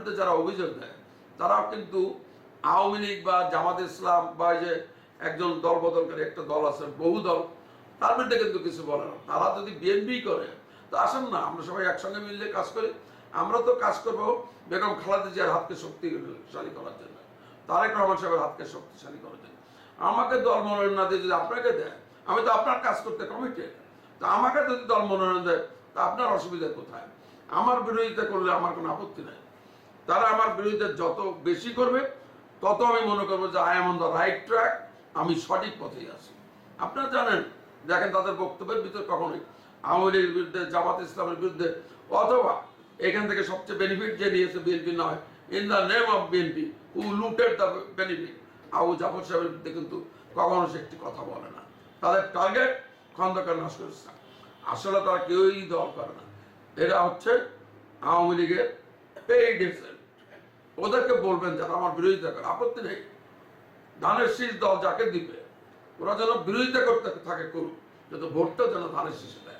বিরুদ্ধে যারা অভিযোগ দেয়, তারাও কিন্তু আওয়ামী লীগ বা জামাত ইসলাম বা যে একজন দল বদলকারী একটা দল আছে, বহু দল, তার বিরুদ্ধে কিন্তু কিছু বলে না। তারা যদি বিএনপি করে, তো আসেন না, আমরা সবাই একসঙ্গে মিললে কাজ করি। আমরা তো কাজ করব বেগম খালেদা জিয়ার হাতকে শক্তিশালী করার জন্য, তারেক রহমান সাহেবের হাতকে শক্তিশালী করার জন্য। আমাকে দল মনোনয়ন না দিয়ে যদি আপনাকে দেয়, আমি তো আপনার কাজ করতে কমিটেড তা আমাকে যদি দল মনোনয়ন দেয়, তা আপনার অসুবিধা কোথায়? আমার বিরোধিতা করলে আমার কোনো আপত্তি নাই। তারা আমার বিরুদ্ধে যত বেশি করবে, তত আমি মনে করব যে I am on the right track আমি সঠিক পথেই আছি। আপনারা জানেন, দেখেন তাদের বক্তব্যের ভিতরে কখনোই আওয়ামী লীগের বিরুদ্ধে, জামাত ইসলামের বিরুদ্ধে, অথবা এখান থেকে সবচেয়ে বেনিফিট যে নিয়েছে বিএনপি নয় in the name of BNP who looted the benefit Abu Jafar সাহেবের বিরুদ্ধে কিন্তু কখনো সে একটি কথা বলে না। তাদের টার্গেট খন্দকার নস্কর ইসলাম আসলে তারা কেউই দল করে না। এরা হচ্ছে আওয়ামী লীগের পেইড এজেন্ট ওদেরকে বলবেন যারা আমার বিরোধিতা করে, আপত্তি নেই। ধানের শীষ দল যাকে দিবে, ওরা যেন বিরোধিতা করতে থাকে, করুক, যাতে ভোটটা যেন ধানের শীষে দেয়।